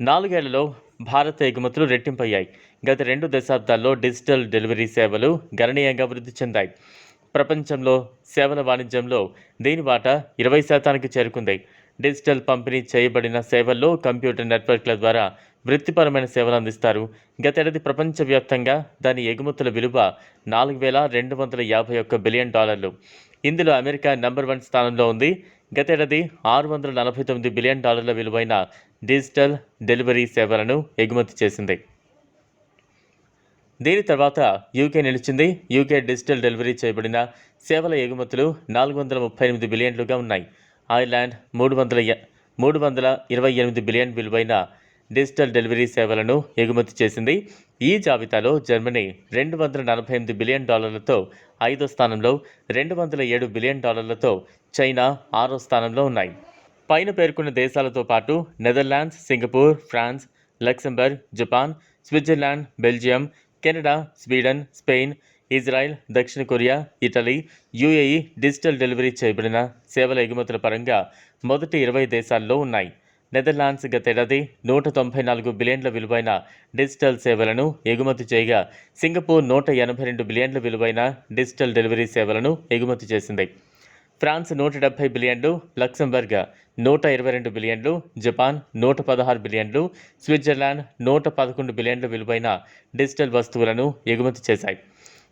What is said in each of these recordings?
నాలుగేళ్ళలో భారత ఎగుమతులు రెట్టింపయ్యాయి. గత రెండు దశాబ్దాల్లో డిజిటల్ డెలివరీ సేవలు గణనీయంగా వృద్ధి చెందాయి. ప్రపంచంలో సేవల వాణిజ్యంలో దీని వాటా ఇరవై శాతానికి చేరుకుంది. డిజిటల్ పంపిణీ చేయబడిన సేవల్లో కంప్యూటర్ నెట్వర్క్ల ద్వారా వృత్తిపరమైన సేవలు అందిస్తారు. గతేడాది ప్రపంచవ్యాప్తంగా దాని ఎగుమతుల విలువ నాలుగు వేల రెండు వందల యాభై ఒక్క బిలియన్ డాలర్లు. ఇందులో అమెరికా నంబర్ వన్ స్థానంలో ఉంది. గతేడాది ఆరు వందల నలభై తొమ్మిది బిలియన్ డాలర్ల విలువైన డిజిటల్ డెలివరీ సేవలను ఎగుమతి చేసింది. దీని తర్వాత యూకే నిలిచింది. యూకే డిజిటల్ డెలివరీ చేయబడిన సేవల ఎగుమతులు నాలుగు వందల ముప్పై ఎనిమిది బిలియన్లుగా ఉన్నాయి. ఐర్లాండ్ మూడు వందల మూడు వందల ఇరవై ఎనిమిది బిలియన్ విలువైన డిజిటల్ డెలివరీ సేవలను ఎగుమతి చేసింది. ఈ జాబితాలో జర్మనీ రెండు వందల నలభై ఎనిమిది బిలియన్ డాలర్లతో ఐదో స్థానంలో రెండు వందల ఏడు బిలియన్ డాలర్లతో చైనా ఆరో స్థానంలో ఉన్నాయి. పైన పేర్కొన్న దేశాలతో పాటు Netherlands Singapore France Luxembourg Japan Switzerland Belgium Canada Sweden Spain Israel దక్షిణ Korea Italy UAE digital delivery చేయబడిన సేవల ఎగుమతుల పరంగా మొదటి ఇరవై దేశాల్లో ఉన్నాయి. నెదర్లాండ్స్ గతేడాది నూట తొంభై నాలుగు బిలియన్ల విలువైన డిజిటల్ సేవలను ఎగుమతి చేయగా సింగపూర్ నూట ఎనభై రెండు బిలియన్ల విలువైన డిజిటల్ డెలివరీ సేవలను ఎగుమతి చేసింది. ఫ్రాన్స్ నూట డెబ్బై బిలియన్లు లక్సెంబర్గ్ నూట ఇరవై రెండు బిలియన్లు జపాన్ నూట పదహారు బిలియన్లు స్విట్జర్లాండ్ నూట పదకొండు బిలియన్ల విలువైన డిజిటల్ వస్తువులను ఎగుమతి చేశాయి.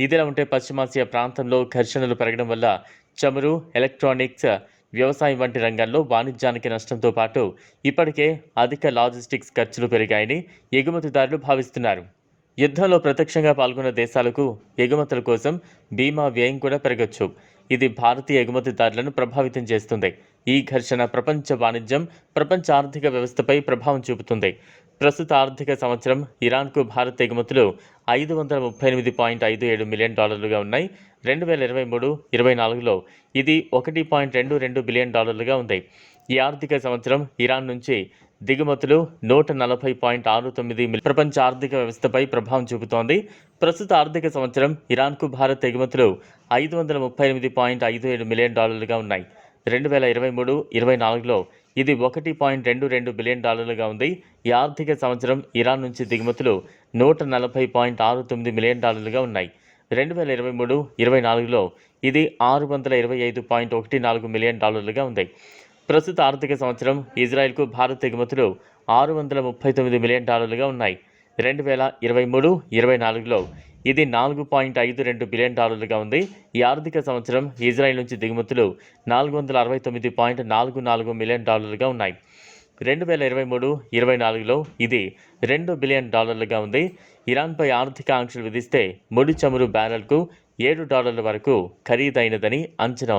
ఇదిలా ఉంటే పశ్చిమాసియా ప్రాంతంలో ఘర్షణలు పెరగడం వల్ల చమురు ఎలక్ట్రానిక్స్ వ్యవసాయం వంటి రంగాల్లో వాణిజ్యానికి నష్టంతో పాటు ఇప్పటికే అధిక లాజిస్టిక్స్ ఖర్చులు పెరిగాయని ఎగుమతిదారులు భావిస్తున్నారు. యుద్ధంలో ప్రత్యక్షంగా పాల్గొన్న దేశాలకు ఎగుమతుల కోసం బీమా వ్యయం కూడా పెరగచ్చు. ఇది భారతీయ ఎగుమతిదారులను ప్రభావితం చేస్తుంది. ఈ ఘర్షణ ప్రపంచ వాణిజ్యం ప్రపంచ ఆర్థిక వ్యవస్థపై ప్రభావం చూపుతుంది. ప్రస్తుత ఆర్థిక సంవత్సరం ఇరాన్కు భారత్ ఎగుమతులు ఐదు వందల ముప్పై ఎనిమిది పాయింట్ ఐదు ఏడు మిలియన్ డాలర్లుగా ఉన్నాయి. రెండు వేల ఇరవై మూడు ఇరవై నాలుగులో ఇది ఒకటి పాయింట్ రెండు రెండు బిలియన్ డాలర్లుగా ఉంది. ఈ ఆర్థిక సంవత్సరం ఇరాన్ నుంచి దిగుమతులు నూట నలభై పాయింట్ ఆరు తొమ్మిది ప్రపంచ ఆర్థిక వ్యవస్థపై ప్రభావం చూపుతోంది. ప్రస్తుత ఆర్థిక సంవత్సరం ఇరాన్కు భారత్ ఎగుమతులు ఐదు వందల ముప్పై ఎనిమిది పాయింట్ ఐదు ఏడు మిలియన్ డాలర్లుగా ఉన్నాయి. రెండు వేల ఇరవై మూడు ఇరవై నాలుగులో ఇది ఒకటి పాయింట్ రెండు రెండు బిలియన్ డాలర్లుగా ఉంది. ఈ ఆర్థిక సంవత్సరం ఇరాన్ నుంచి దిగుమతులు నూట నలభై పాయింట్ ఆరు తొమ్మిది మిలియన్ డాలర్లుగా ఉన్నాయి. రెండు వేల ఇరవై మూడు ఇరవై నాలుగులో ఇది ఆరు వందల ఇరవై ఐదు పాయింట్ ఒకటి నాలుగు మిలియన్ డాలర్లుగా ఉంది. ప్రస్తుత ఆర్థిక సంవత్సరం ఇజ్రాయెల్కు భారత్ ఎగుమతులు ఆరు వందల ముప్పై తొమ్మిది మిలియన్ డాలర్లుగా ఉన్నాయి. రెండు వేల ఇరవై మూడు ఇరవై నాలుగులో ఇది నాలుగు పాయింట్ ఐదు రెండు బిలియన్ డాలర్లుగా ఉంది. ఈ ఆర్థిక సంవత్సరం ఇజ్రాయెల్ నుంచి దిగుమతులు నాలుగు వందల అరవై తొమ్మిది పాయింట్ నాలుగు నాలుగు మిలియన్ డాలర్లుగా ఉన్నాయి. రెండు వేల ఇరవై మూడు ఇరవై నాలుగులో ఇది రెండు బిలియన్ డాలర్లుగా ఉంది. ఇరాన్పై ఆర్థిక ఆంక్షలు విధిస్తే ముడి చమురు బ్యారెల్కు ఏడు డాలర్ల వరకు ఖరీదైనదని అంచనా